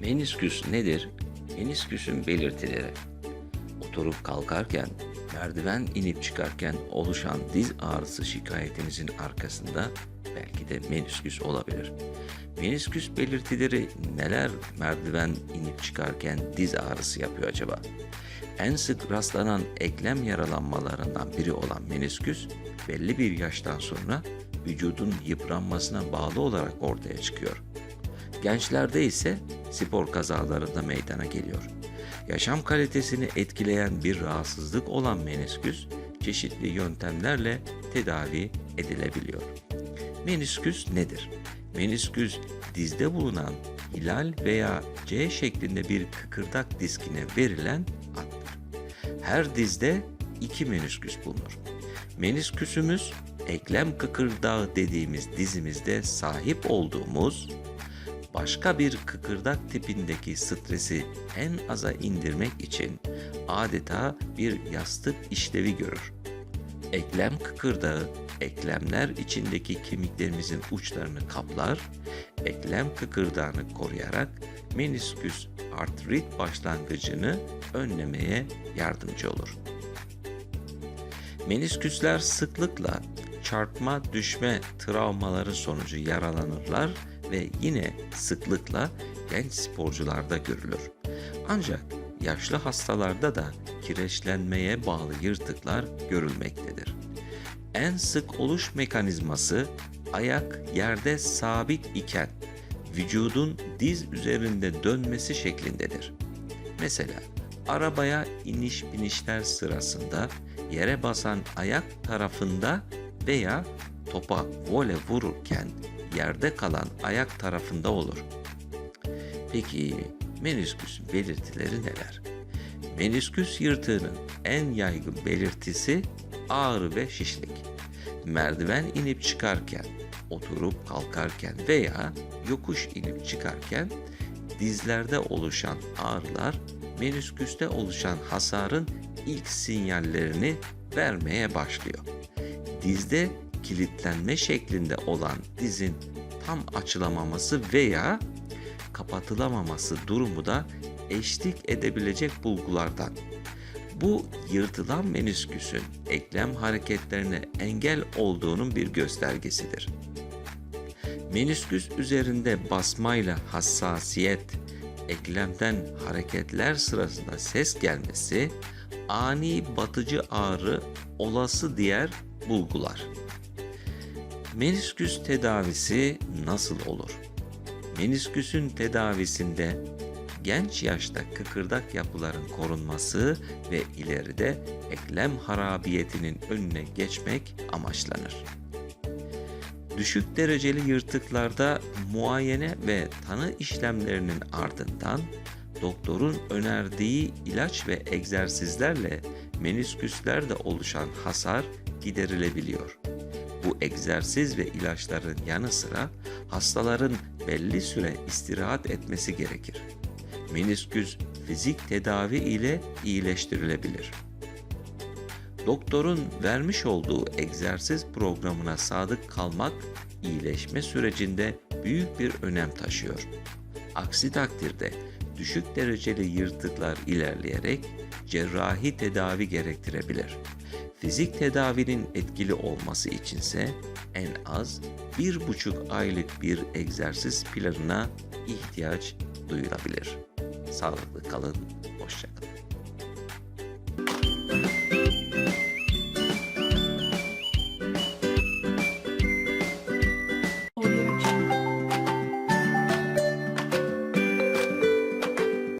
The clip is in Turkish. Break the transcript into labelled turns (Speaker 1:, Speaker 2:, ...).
Speaker 1: Menisküs nedir? Menisküsün belirtileri. Oturup kalkarken, merdiven inip çıkarken oluşan diz ağrısı şikayetinizin arkasında belki de menisküs olabilir. Menisküs belirtileri neler merdiven inip çıkarken diz ağrısı yapıyor acaba? En sık rastlanan eklem yaralanmalarından biri olan menisküs belli bir yaştan sonra vücudun yıpranmasına bağlı olarak ortaya çıkıyor. Gençlerde ise spor kazalarında meydana geliyor. Yaşam kalitesini etkileyen bir rahatsızlık olan menisküs çeşitli yöntemlerle tedavi edilebiliyor. Menisküs nedir? Menisküs dizde bulunan hilal veya C şeklinde bir kıkırdak diskine verilen addır. Her dizde iki menisküs bulunur. Menisküsümüz eklem kıkırdağı dediğimiz dizimizde sahip olduğumuz başka bir kıkırdak tipindeki stresi en aza indirmek için adeta bir yastık işlevi görür. Eklem kıkırdağı eklemler içindeki kemiklerimizin uçlarını kaplar, eklem kıkırdağını koruyarak menisküs artrit başlangıcını önlemeye yardımcı olur. Menisküsler sıklıkla çarpma düşme travmaları sonucu yaralanırlar ve yine sıklıkla genç sporcularda görülür. Ancak yaşlı hastalarda da kireçlenmeye bağlı yırtıklar görülmektedir. En sık oluş mekanizması ayak yerde sabit iken vücudun diz üzerinde dönmesi şeklindedir. Mesela arabaya iniş binişler sırasında yere basan ayak tarafında veya topa vole vururken yerde kalan ayak tarafında olur. Peki menisküs belirtileri neler? Menisküs yırtığının en yaygın belirtisi ağrı ve şişlik. Merdiven inip çıkarken, oturup kalkarken veya yokuş inip çıkarken dizlerde oluşan ağrılar menisküste oluşan hasarın ilk sinyallerini vermeye başlıyor. Dizde kilitlenme şeklinde olan dizin tam açılamaması veya kapatılamaması durumu da eşlik edebilecek bulgulardan. Bu yırtılan menisküsün eklem hareketlerine engel olduğunun bir göstergesidir. Menisküs üzerinde basmayla hassasiyet, eklemden hareketler sırasında ses gelmesi, ani batıcı ağrı olası diğer bulgular. Menisküs tedavisi nasıl olur? Menisküsün tedavisinde genç yaşta kıkırdak yapıların korunması ve ileride eklem harabiyetinin önüne geçmek amaçlanır. Düşük dereceli yırtıklarda muayene ve tanı işlemlerinin ardından doktorun önerdiği ilaç ve egzersizlerle menisküslerde oluşan hasar giderilebiliyor. Bu egzersiz ve ilaçların yanı sıra hastaların belli süre istirahat etmesi gerekir. Menisküs fizik tedavi ile iyileştirilebilir. Doktorun vermiş olduğu egzersiz programına sadık kalmak iyileşme sürecinde büyük bir önem taşıyor. Aksi takdirde düşük dereceli yırtıklar ilerleyerek cerrahi tedavi gerektirebilir. Fizik tedavinin etkili olması içinse en az bir buçuk aylık bir egzersiz planına ihtiyaç duyulabilir. Sağlıklı kalın, hoşçakalın.